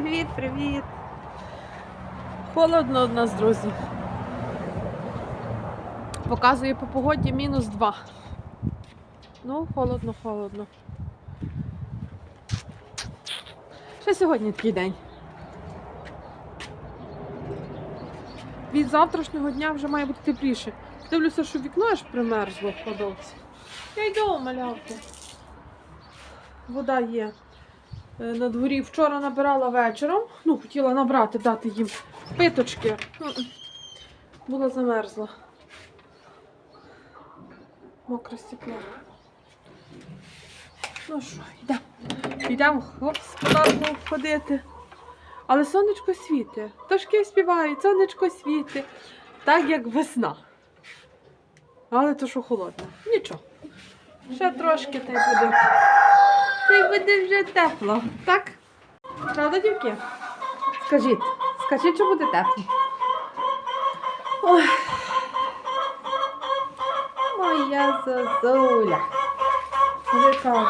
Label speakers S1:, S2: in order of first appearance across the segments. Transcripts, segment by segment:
S1: Привіт, привіт. Холодно у нас, друзі. Показує по погоді мінус 2. Ну, холодно, холодно. Ще сьогодні такий день. Від завтрашнього дня вже має бути тепліше. Дивлюся, що вікно аж примерзло в кладовці. Я йду, малявки. Вода є на дворі. Вчора набирала вечором. Ну, хотіла набрати, дати їм питочки. Була замерзла. Мокре стекло. Ну що, йдемо. Йдемо в господарку ходити. Але сонечко світить. Пташки співають, сонечко світить. Так як весна. Але то що холодно. Нічого. Ще трошки та й буде. Й буде вже тепло, так? Правда, дівки? Скажіть, скажіть, що буде тепло. Ой. Моя зозуля. Яка?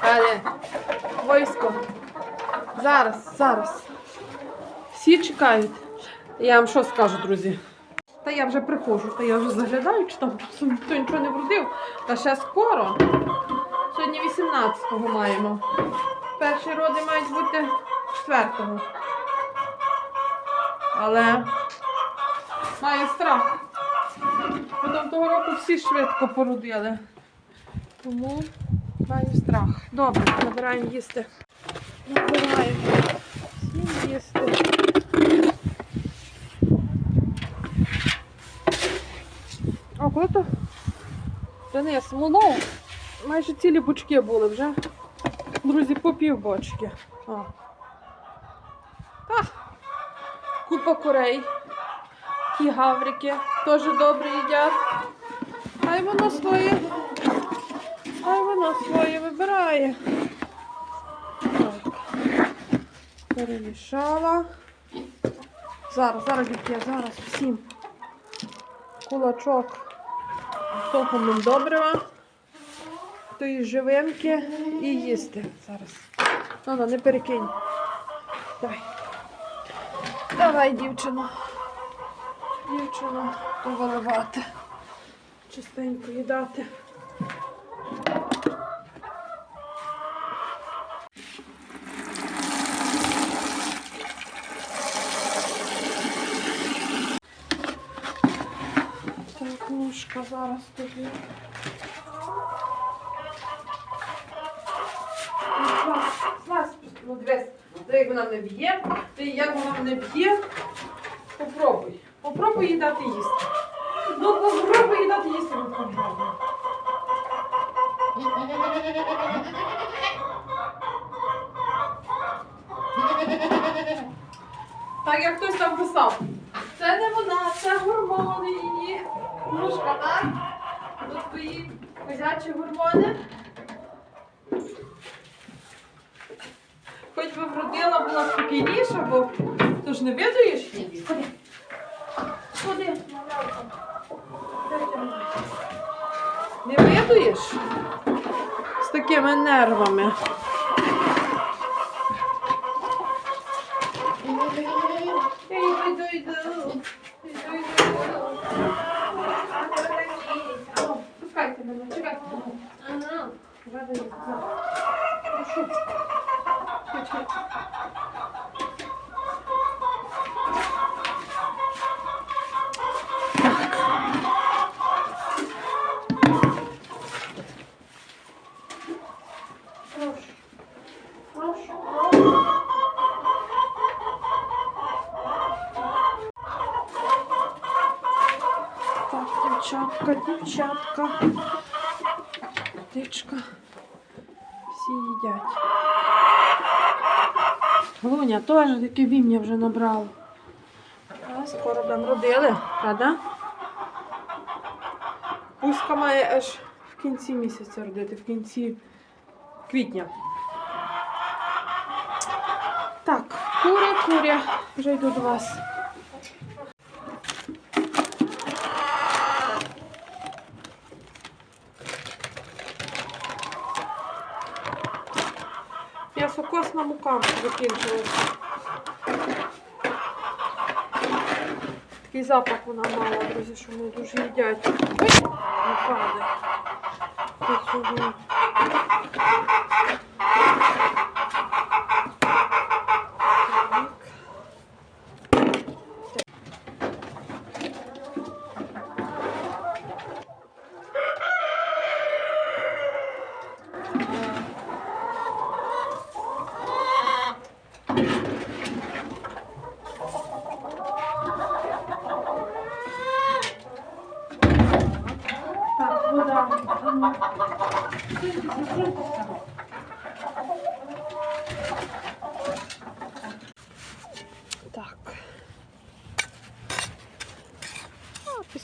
S1: Але військо. Зараз, зараз. Всі чекають. Я вам що скажу, друзі? Та я вже приходжу, та я вже заглядаю, чи там ніхто нічого не вродив. Та ще скоро. Сьогодні 18-го маємо. Перші роди мають бути 4-го. Але маю страх. Потім того року всі швидко породили. Тому маю страх. Добре, набираємо їсти. Набираємо. Всім їсти. А коли то? Денис, ну, майже цілі бочки були вже. Друзі, по пів бочки. А. Та, купа курей. Ті гаврики теж добре їдять. Хай воно своє. Хай воно своє вибирає. Так. Перемішала. Зараз, зараз, дітки, зараз всім. Кулачок топом добрива, тої живинки і їсти зараз. Ну, ну, не перекинь. Давай. Давай, дівчино. Дівчино, то виливати. Чистенько їдати. Так, ложка зараз тобі. Ну, дивись, як вона не б'є, ти як вона не б'є, попробуй. Попробуй їй дати їсти. Ну, попробуй їй дати їсти, ну попробуй. Так як хтось там писав. Це не вона, це гормони її. Мушка, так? Тут твої козячі гормони. Хоч би вродила була спокійніша, бо ти ж не видуєш її. Ходи. Ходи? Не видуєш? З такими нервами. Йду, йду, йду. Йду, йду, йду. О, Пускайте мене, чекайте. Ага. дівчатка, дівчатка. Птичка. Всі їдять. Луня теж таке вім'я вже набрала. Скоро там родили, правда? Пуська має аж в кінці місяця родити, в кінці квітня. Так, куря, куря, вже йду до вас. М'ясокосна вона мука закінчилася. Такий запах вона мала, друзі, що вони дуже їдять. Ой,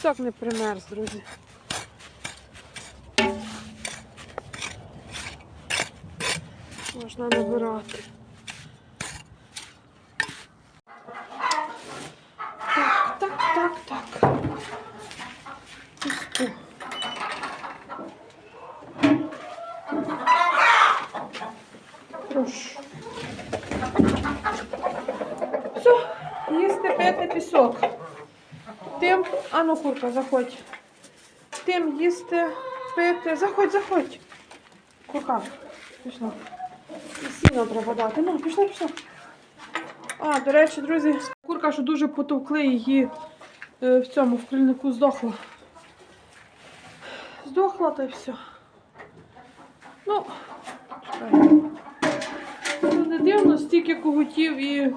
S1: пісок не примерз, друзі. Можна набирати. Так, так, так, так. Пусто. Прошу. Все, їсти пити пісок. Тим, а ну курка, заходь. Тим їсти, пити. Заходь, заходь. Курка, пішла. І сіно треба дати. Ну, пішла, пішла. А, до речі, друзі, курка, що дуже потовкли її е, в цьому в крильнику здохла. Здохла та й все. Ну, чекай. Ну, не дивно, стільки когутів і.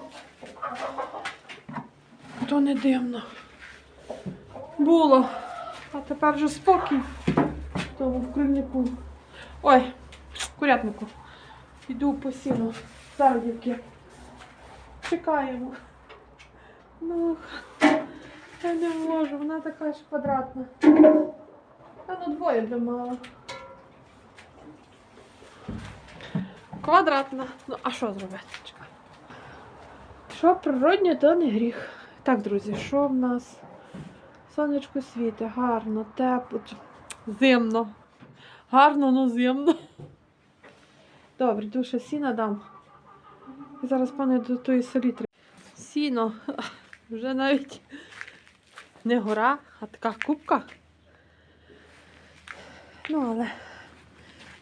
S1: То не дивно. Було. А тепер вже спокій тому в крильнику. Ой, в курятнику. Йду по сіну. Зараз, дівки. Чекаємо. Ну, я не можу, вона така ж квадратна. Та ну двоє для мала. Квадратна. Ну, а що зробити? Чекай. Що природнє, то не гріх. Так, друзі, що в нас? Сонечко світить, гарно, тепло, зимно. Гарно, ну зимно. Добре, душа сіна дам. І зараз пане до тої селітри. Сіно. Вже навіть не гора, а така кубка. Ну, але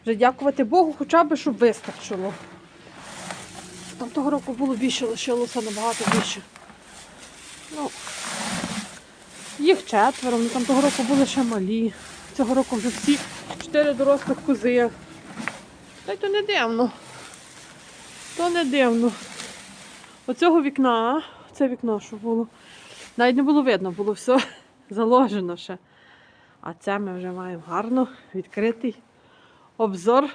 S1: вже дякувати Богу, хоча б, щоб вистачило. Там того року було більше, лишилося набагато більше. Ну, їх четверо, ну там того року були ще малі. Цього року вже всі чотири дорослих кози. Та й то не дивно. То не дивно. Оцього вікна, це вікно, що було, навіть не було видно, було все заложено ще. А це ми вже маємо гарно відкритий обзор.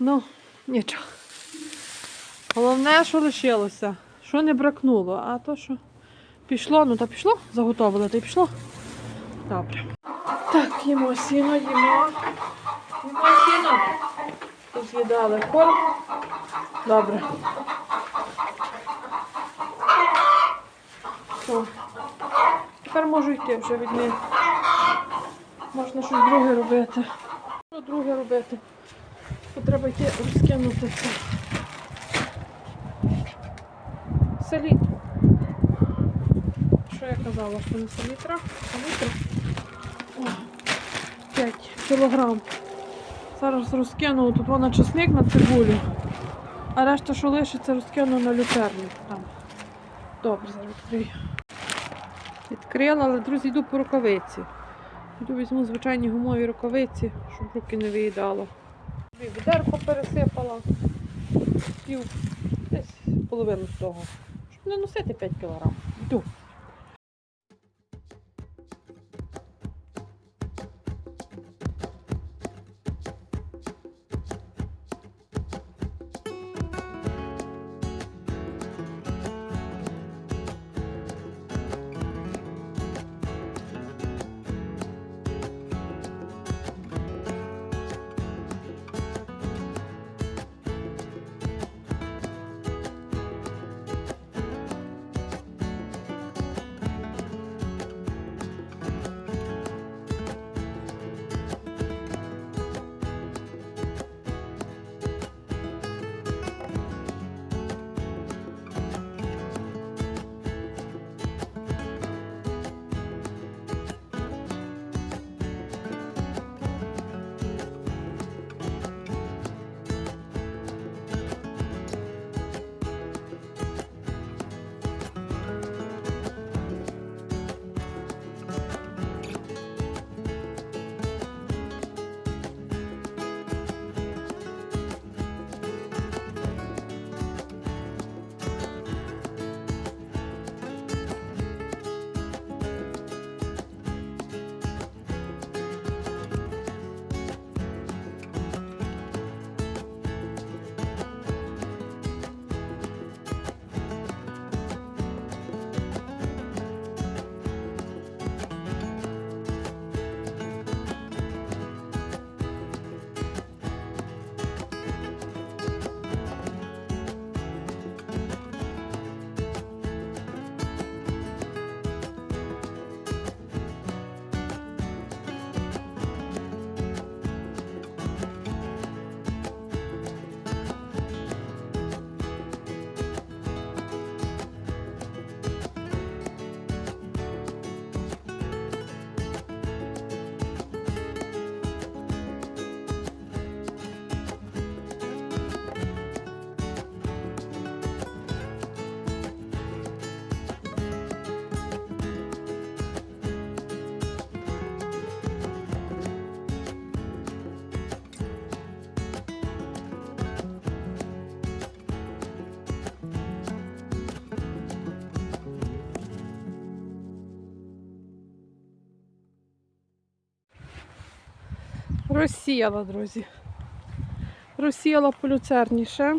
S1: Ну, нічого. Головне, що лишилося, що не бракнуло, а то, що пішло, ну то пішло, заготовили, то й пішло. Добре. Так, їмо сіно, їмо. Їмо сіно. Тут з'їдали корм. Добре. Все. Тепер можу йти вже від них. Можна щось друге робити. Що друге робити? Бо треба йти розкинути це. Селітру. Я казала, що не селітра? Селітра. 5 кілограм. Зараз розкину тут вона чесник на цибулю, а решта, що лишиться, розкину на лютерник там. Добре, зараз відкрию. Відкрила, але, друзі, йду по рукавиці. Йду візьму звичайні гумові рукавиці, щоб руки не виїдало. Відерко пересипала. Пів, десь половину з того. Щоб не носити 5 кг. Йду. Розсіяла, друзі. Розсіяла по люцерніше.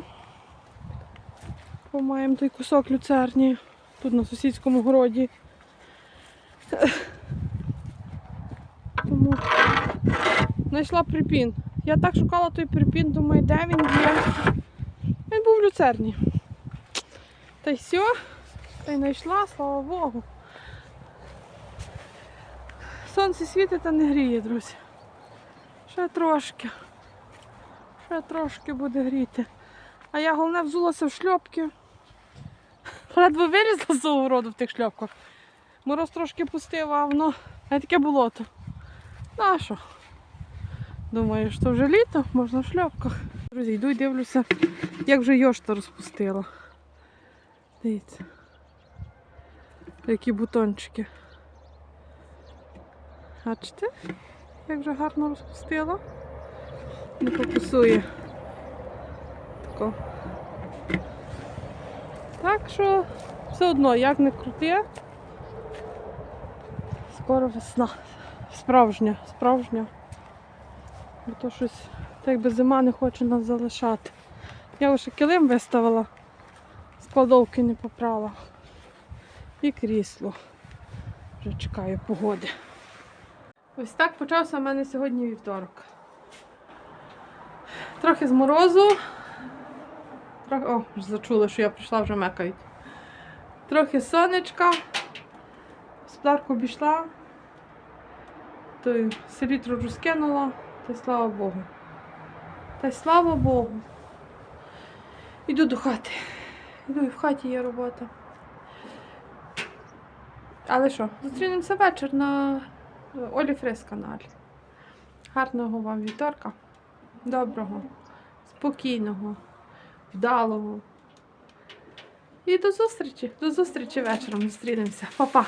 S1: Помаємо той кусок люцерні. Тут на сусідському городі. Тому знайшла припін. Я так шукала той припін, думаю, де він є. Він був в люцерні. Та й все. Та й знайшла, слава Богу. Сонце світить та не гріє, друзі. Ще трошки. Ще трошки буде гріти. А я головне взулася в шльопки. Ледве вилізла з того городу в тих шльопках. Мороз трошки пустив, а воно а таке болото. На що? Думаю, що вже літо, можна в шльопках. Друзі, йду і дивлюся, як вже йошта розпустила. Дивіться. Які бутончики. Бачите? Як вже гарно розпустила. Не фокусує. Тако. Так що все одно, як не крути, скоро весна. Справжня, справжня. Бо то щось, так якби зима не хоче нас залишати. Я вже килим виставила, складовки не попрала. І крісло. Вже чекаю погоди. Ось так почався в мене сьогодні вівторок. Трохи з морозу. Трохи... О, зачула, що я прийшла, вже мекають. Трохи сонечка. Господарку обійшла. То селітру розкинула. Та й слава Богу. Та й слава Богу. Іду до хати. Іду і в хаті є робота. Але що, зустрінемося вечір на Олі Фрес каналі. Гарного вам вівторка. Доброго, спокійного, вдалого. І до зустрічі. До зустрічі вечором. Зустрінемося. Па-па.